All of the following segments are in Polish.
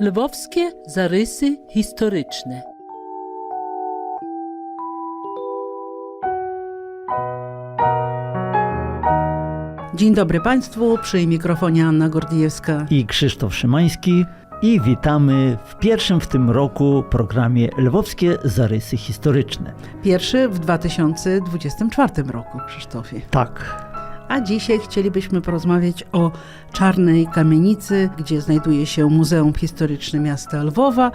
Lwowskie zarysy historyczne. Dzień dobry Państwu, przy mikrofonie Anna Gordijewska. i Krzysztof Szymański i witamy w pierwszym w tym roku programie Lwowskie Zarysy Historyczne. Pierwszy w 2024 roku, Krzysztofie. Tak, A dzisiaj chcielibyśmy porozmawiać o Czarnej Kamienicy, gdzie znajduje się Muzeum Historyczne Miasta Lwowa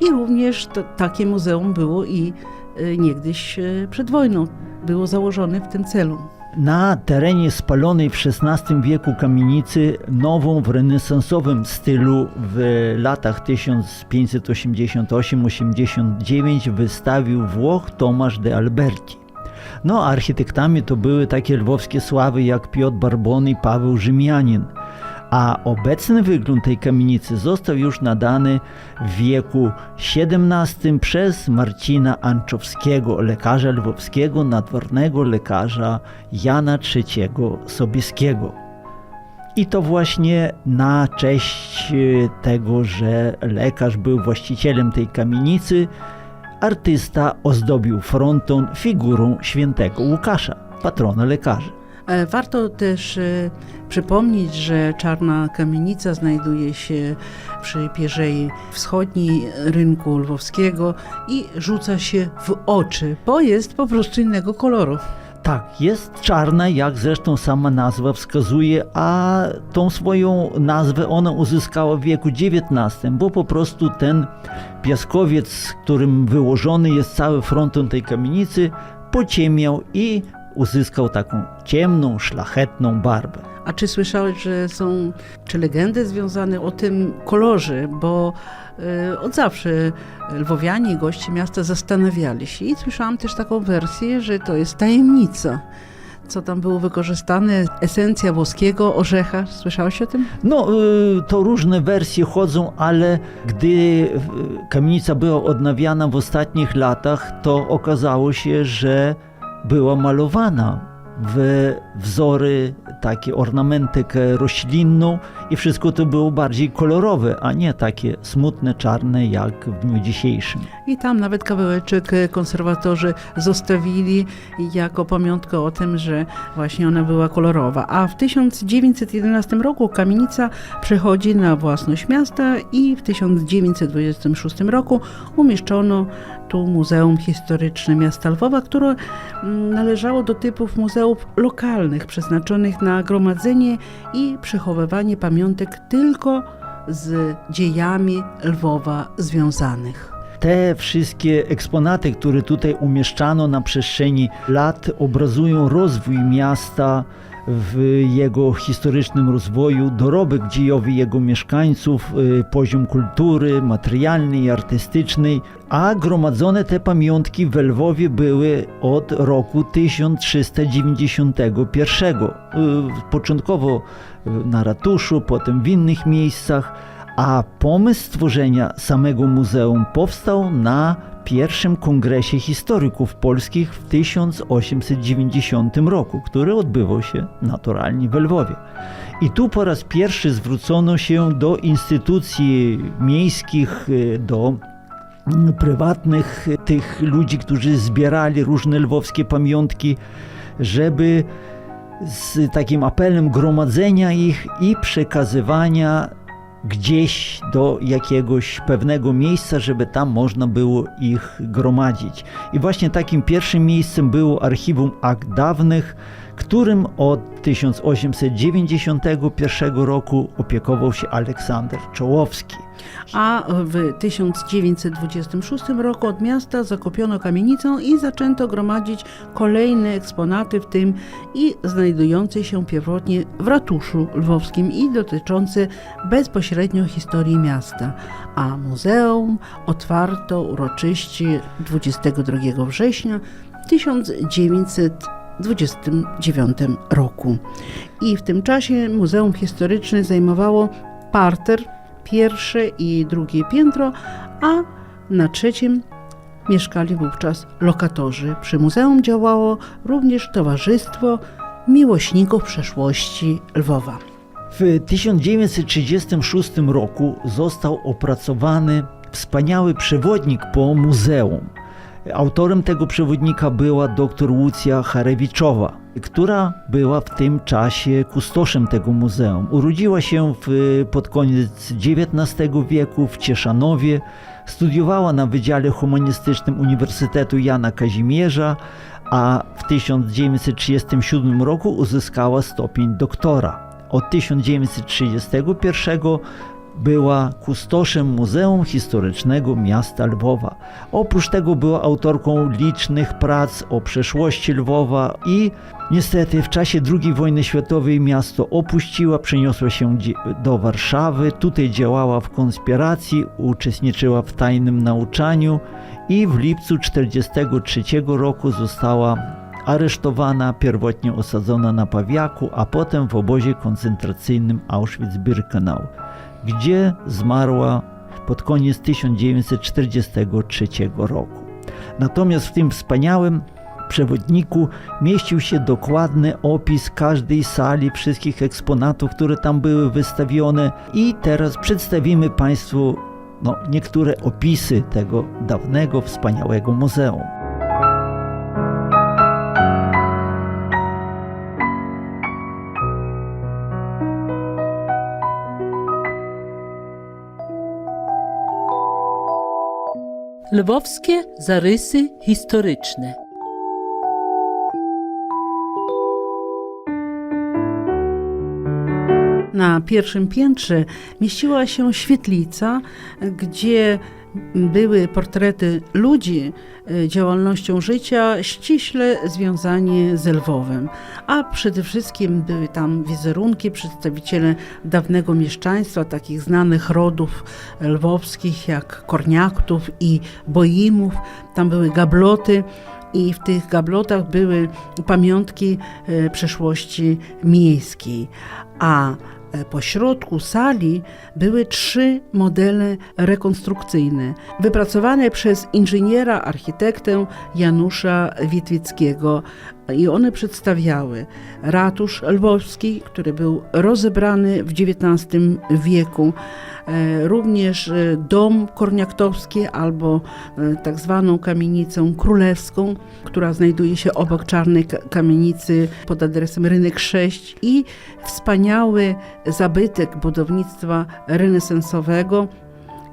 i również to, takie muzeum było i y, niegdyś y, przed wojną. Było założone w tym celu. na terenie spalonej w XVI wieku kamienicy nową w renesansowym stylu w latach 1588-89 wystawił Włoch Tomasz de Alberti. No, architektami to były takie lwowskie sławy jak Piotr Barbon i Paweł Rzymianin. A obecny wygląd tej kamienicy został już nadany w wieku XVII przez Marcina Anczowskiego, lekarza lwowskiego, nadwornego lekarza Jana III Sobieskiego. I to właśnie na cześć e, tego, że lekarz był właścicielem tej kamienicy, artysta ozdobił fronton figurą świętego Łukasza, patrona lekarzy. E, Warto też e, przypomnieć, że Czarna Kamienica znajduje się przy Pierzei Wschodniej rynku lwowskiego i rzuca się w oczy, bo jest po prostu innego koloru. Tak, jest czarna, jak zresztą sama nazwa wskazuje, a tą swoją nazwę ona uzyskała w wieku XIX, bo po prostu ten piaskowiec, którym wyłożony jest cały fronton tej kamienicy, pociemiał i uzyskał taką ciemną, szlachetną barwę. A czy słyszałeś, że są czy legendy związane o tym kolorze, bo od zawsze lwowianie i goście miasta zastanawiali się i słyszałam też taką wersję, że to jest tajemnica. Co tam było wykorzystane? Esencja włoskiego orzecha. Słyszałeś o tym? No, y, to różne wersje chodzą, ale gdy y, kamienica była odnawiana w ostatnich latach, to okazało się, że była malowana w wzory, takie ornamentykę roślinną i wszystko to było bardziej kolorowe, a nie takie smutne, czarne jak w dniu dzisiejszym. I tam nawet kawałeczek e, konserwatorzy zostawili jako pamiątkę o tym, że właśnie ona była kolorowa. A w 1911 roku kamienica przechodzi na własność miasta i w 1926 roku umieszczono tu Muzeum Historyczne Miasta Lwowa, które mm, należało do typów muzeów lokalnych przeznaczonych na gromadzenie i przechowywanie pamiątek tylko z dziejami Lwowa związanych. Te wszystkie eksponaty, które tutaj umieszczano na przestrzeni lat, obrazują rozwój miasta w jego historycznym rozwoju, dorobek dziejowy jego mieszkańców, y, poziom kultury materialnej i artystycznej, a gromadzone te pamiątki w Lwowie były od roku 1391. y, Początkowo na ratuszu, potem w innych miejscach, a pomysł stworzenia samego muzeum powstał na pierwszym kongresie historyków polskich w 1890 roku, który odbywał się naturalnie w Lwowie. I tu po raz pierwszy zwrócono się do instytucji miejskich, y, do mm, prywatnych y, tych ludzi, którzy zbierali różne lwowskie pamiątki, żeby z takim apelem gromadzenia ich i przekazywania gdzieś do jakiegoś pewnego miejsca, żeby tam można było ich gromadzić. I właśnie takim pierwszym miejscem było archiwum akt dawnych, którym od 1891 roku opiekował się Aleksander Czołowski. A w 1926 roku od miasta zakupiono kamienicę i zaczęto gromadzić kolejne eksponaty, w tym i znajdujące się pierwotnie w ratuszu lwowskim i dotyczące bezpośrednio historii miasta. A muzeum otwarto uroczyście 22 września 1929 roku. I w tym czasie Muzeum Historyczne zajmowało parter pierwsze i drugie piętro, a na trzecim mieszkali wówczas lokatorzy. Przy muzeum działało również Towarzystwo Miłośników Przeszłości Lwowa. W 1936 roku został opracowany wspaniały przewodnik po muzeum. Autorem tego przewodnika była dr Łucja Charewiczowa, która była w tym czasie kustoszem tego muzeum. Urodziła się w, pod koniec XIX wieku w Cieszanowie, studiowała na Wydziale Humanistycznym Uniwersytetu Jana Kazimierza, a w 1937 roku uzyskała stopień doktora. Od 1931 była kustoszem Muzeum Historycznego Miasta Lwowa. Oprócz tego była autorką licznych prac o przeszłości Lwowa i niestety w czasie II wojny światowej miasto opuściła, przeniosła się do Warszawy. Tutaj działała w konspiracji, uczestniczyła w tajnym nauczaniu i w lipcu 1943 roku została aresztowana, pierwotnie osadzona na Pawiaku, a potem w obozie koncentracyjnym Auschwitz-Birkenau, gdzie zmarła pod koniec 1943 roku. Natomiast w tym wspaniałym przewodniku mieścił się dokładny opis każdej sali, wszystkich eksponatów, które tam były wystawione i teraz przedstawimy Państwu no, niektóre opisy tego dawnego, wspaniałego muzeum. Lwowskie zarysy historyczne. Na pierwszym piętrze mieściła się świetlica, gdzie były portrety ludzi e, działalnością życia ściśle związani z Lwowem, a przede wszystkim były tam wizerunki przedstawiciele dawnego mieszczaństwa, takich znanych rodów lwowskich jak Korniaktów i Boimów. Tam były gabloty i w tych gablotach były pamiątki e, przeszłości miejskiej, a po środku sali były trzy modele rekonstrukcyjne, wypracowane przez inżyniera, architektę Janusza Witwickiego. I one przedstawiały ratusz lwowski, który był rozebrany w XIX wieku, e, również e, dom korniaktowski albo e, tak zwaną kamienicę królewską, która znajduje się obok czarnej ka- kamienicy pod adresem Rynek 6 i wspaniały zabytek budownictwa renesensowego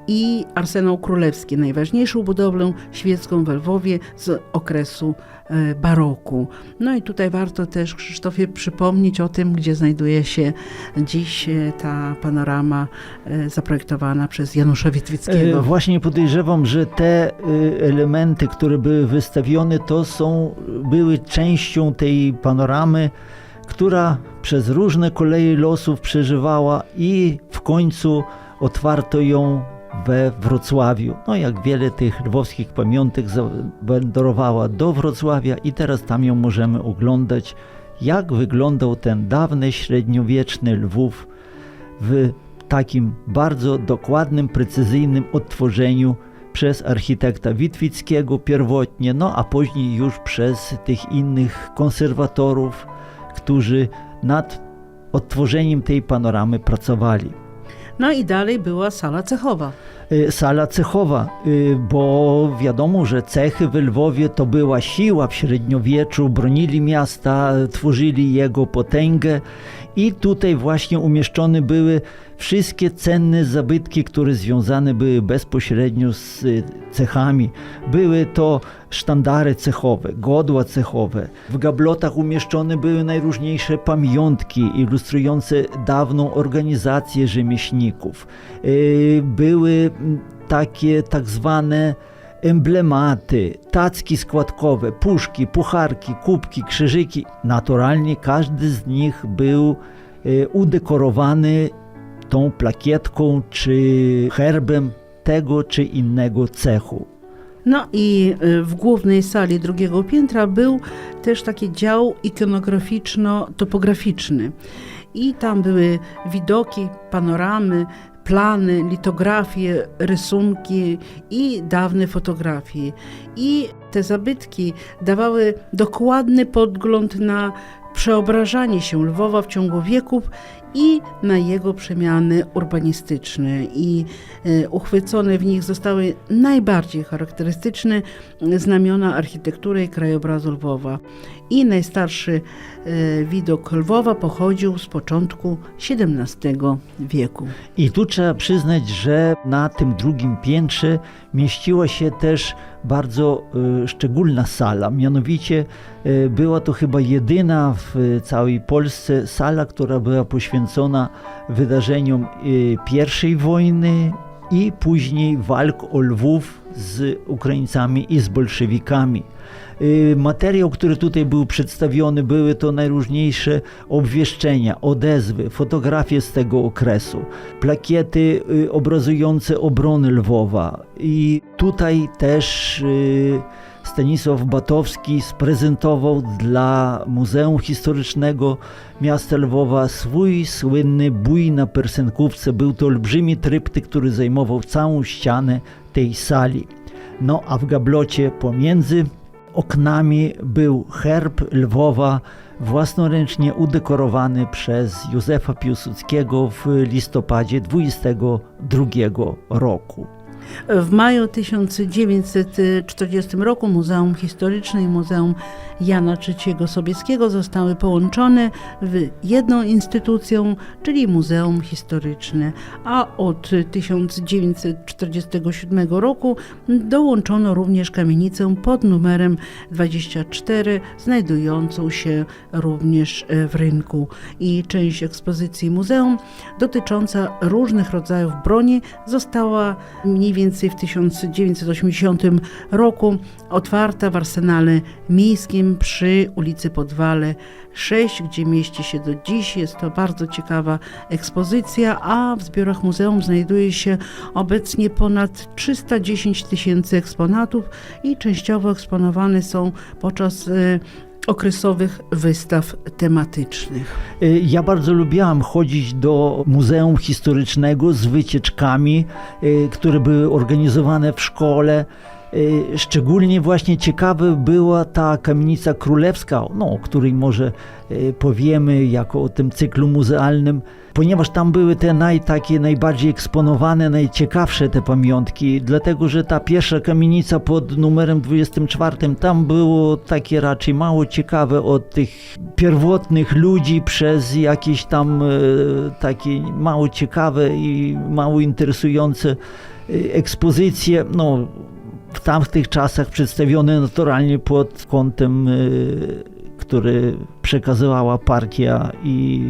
i Arsenał Królewski, najważniejszą budowlę świecką w Lwowie z okresu e, baroku. No i tutaj warto też Krzysztofie przypomnieć o tym, gdzie znajduje się dziś e, ta panorama e, zaprojektowana przez Janusza Witwickiego. Właśnie podejrzewam, że te elementy, które były wystawione, to są, były częścią tej panoramy, która przez różne koleje losów przeżywała i w końcu otwarto ją we Wrocławiu. No jak wiele tych lwowskich pamiątek zawędrowała do Wrocławia i teraz tam ją możemy oglądać, jak wyglądał ten dawny średniowieczny Lwów w takim bardzo dokładnym, precyzyjnym odtworzeniu przez architekta Witwickiego pierwotnie, no a później już przez tych innych konserwatorów, którzy nad odtworzeniem tej panoramy pracowali. No i dalej była sala cechowa. Y, Sala cechowa, y, bo wiadomo, że cechy w Lwowie to była siła w średniowieczu, bronili miasta, tworzyli jego potęgę i tutaj właśnie umieszczone były wszystkie cenne zabytki, które związane były bezpośrednio z y, cechami. Były to sztandary cechowe, godła cechowe. W gablotach umieszczone były najróżniejsze pamiątki ilustrujące dawną organizację rzemieślników. Były takie tak zwane emblematy, tacki składkowe, puszki, pucharki, kubki, krzyżyki. Naturalnie każdy z nich był y, udekorowany tą plakietką czy herbem tego czy innego cechu. No i y, w głównej sali drugiego piętra był też taki dział ikonograficzno-topograficzny. I tam były widoki, panoramy, plany, litografie, rysunki i dawne fotografie. I te zabytki dawały dokładny podgląd na przeobrażanie się Lwowa w ciągu wieków i na jego przemiany urbanistyczne i e, uchwycone w nich zostały najbardziej charakterystyczne znamiona architektury i krajobrazu Lwowa. I najstarszy e, widok Lwowa pochodził z początku XVII wieku. I tu trzeba przyznać, że na tym drugim piętrze mieściła się też bardzo e, szczególna sala. Mianowicie e, była to chyba jedyna w całej Polsce sala, która była poświęcona wydarzeniom e, I wojny i później walk o Lwów z Ukraińcami i z bolszewikami. Y, Materiał, który tutaj był przedstawiony, były to najróżniejsze obwieszczenia, odezwy, fotografie z tego okresu, plakiety y, obrazujące obrony Lwowa. I tutaj też y, Stanisław Batowski sprezentował dla Muzeum Historycznego Miasta Lwowa swój słynny bój na persenkówce. Był to olbrzymi tryptyk, który zajmował całą ścianę tej sali. No a w gablocie pomiędzy oknami był herb Lwowa własnoręcznie udekorowany przez Józefa Piłsudskiego w listopadzie 22 roku. W maju 1940 roku Muzeum Historyczne i Muzeum Jana III Sobieskiego zostały połączone w jedną instytucję, czyli Muzeum Historyczne, a od 1947 roku dołączono również kamienicę pod numerem 24, znajdującą się również w rynku. I część ekspozycji muzeum dotycząca różnych rodzajów broni została mniej więcej w 1980 roku otwarta w arsenale miejskim przy ulicy Podwale 6, gdzie mieści się do dziś. Jest to bardzo ciekawa ekspozycja, a w zbiorach muzeum znajduje się obecnie ponad 310 tysięcy eksponatów i częściowo eksponowane są podczas e, okresowych wystaw tematycznych. Y, Ja bardzo lubiłam chodzić do Muzeum Historycznego z wycieczkami, y, które były organizowane w szkole. Y, Szczególnie właśnie ciekawa była ta kamienica królewska, no, o której może y, powiemy jako o tym cyklu muzealnym, ponieważ tam były te naj, takie najbardziej eksponowane, najciekawsze te pamiątki, dlatego że ta pierwsza kamienica pod numerem 24, tam było takie raczej mało ciekawe od tych pierwotnych ludzi przez jakieś tam e, takie mało ciekawe i mało interesujące ekspozycje, no w tamtych czasach przedstawione naturalnie pod kątem, e, który przekazywała partia i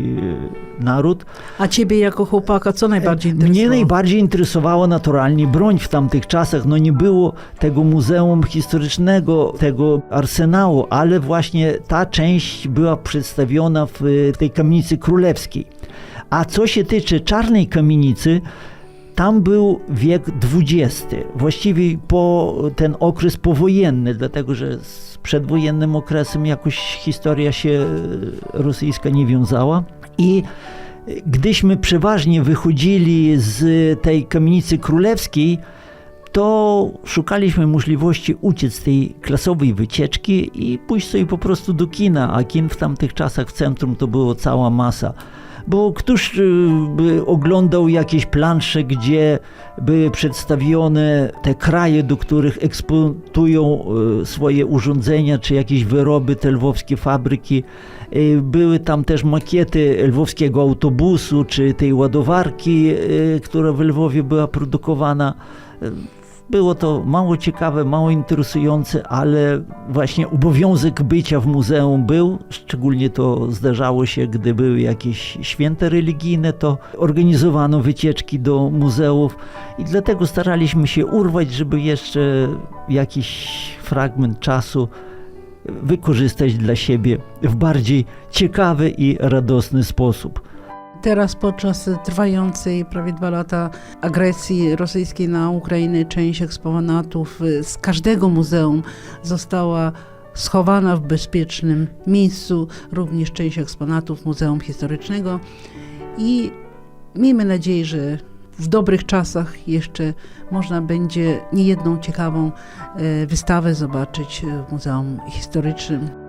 e, naród. A ciebie jako chłopaka co najbardziej interesowało? Mnie najbardziej interesowała naturalnie broń w tamtych czasach. No nie było tego muzeum historycznego, tego arsenału, ale właśnie ta część była przedstawiona w e, tej kamienicy królewskiej. A co się tyczy czarnej kamienicy, tam był wiek XX, właściwie po ten okres powojenny, dlatego że z przedwojennym okresem jakoś historia się e, rosyjska nie wiązała. I gdyśmy przeważnie wychodzili z tej kamienicy królewskiej, to szukaliśmy możliwości uciec z tej klasowej wycieczki i pójść sobie po prostu do kina, a kin w tamtych czasach w centrum to było cała masa. Bo któż y, by oglądał jakieś plansze, gdzie były przedstawione te kraje, do których eksportują y, swoje urządzenia, czy jakieś wyroby te lwowskie fabryki. Y, Były tam też makiety lwowskiego autobusu, czy tej ładowarki, która w Lwowie była produkowana. Było to mało ciekawe, mało interesujące, ale właśnie obowiązek bycia w muzeum był. Szczególnie to zdarzało się, gdy były jakieś święta religijne, to organizowano wycieczki do muzeów i dlatego staraliśmy się urwać, żeby jeszcze jakiś fragment czasu wykorzystać dla siebie w bardziej ciekawy i radosny sposób. Teraz podczas trwającej prawie dwa lata agresji rosyjskiej na Ukrainę część eksponatów y, z każdego muzeum została schowana w bezpiecznym miejscu, również część eksponatów Muzeum Historycznego i miejmy nadzieję, że w dobrych czasach jeszcze można będzie niejedną ciekawą e, wystawę zobaczyć w Muzeum Historycznym.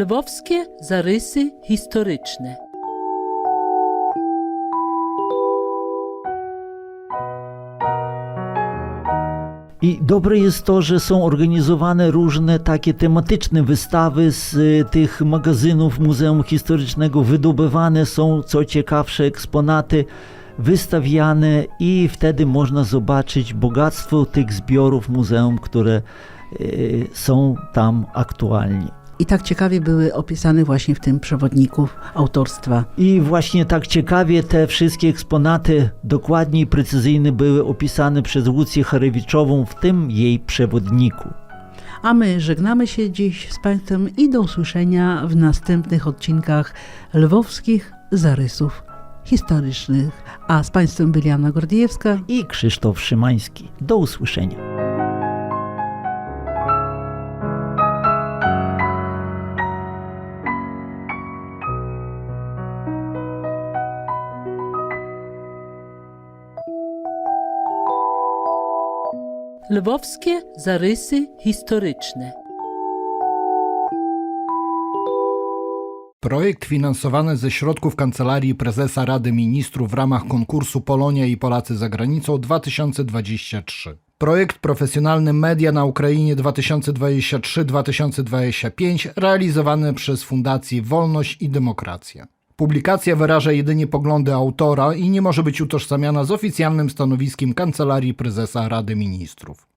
Lwowskie zarysy historyczne. I dobre jest to, że są organizowane różne takie tematyczne wystawy z y, tych magazynów Muzeum Historycznego. Wydobywane są co ciekawsze eksponaty, wystawiane i wtedy można zobaczyć bogactwo tych zbiorów muzeum, które y, są tam aktualnie. I tak ciekawie były opisane właśnie w tym przewodniku autorstwa. I właśnie tak ciekawie te wszystkie eksponaty dokładnie i precyzyjnie były opisane przez Łucję Charewiczową w tym jej przewodniku. A my żegnamy się dziś z Państwem i do usłyszenia w następnych odcinkach lwowskich zarysów historycznych. A z Państwem byli Anna Gordiewska. i Krzysztof Szymański. Do usłyszenia. Lwowskie zarysy historyczne. Projekt finansowany ze środków Kancelarii Prezesa Rady Ministrów w ramach konkursu Polonia i Polacy za granicą 2023. Projekt Profesjonalny Media na Ukrainie 2023-2025 realizowany przez Fundację Wolność i Demokracja. Publikacja wyraża jedynie poglądy autora i nie może być utożsamiana z oficjalnym stanowiskiem Kancelarii Prezesa Rady Ministrów.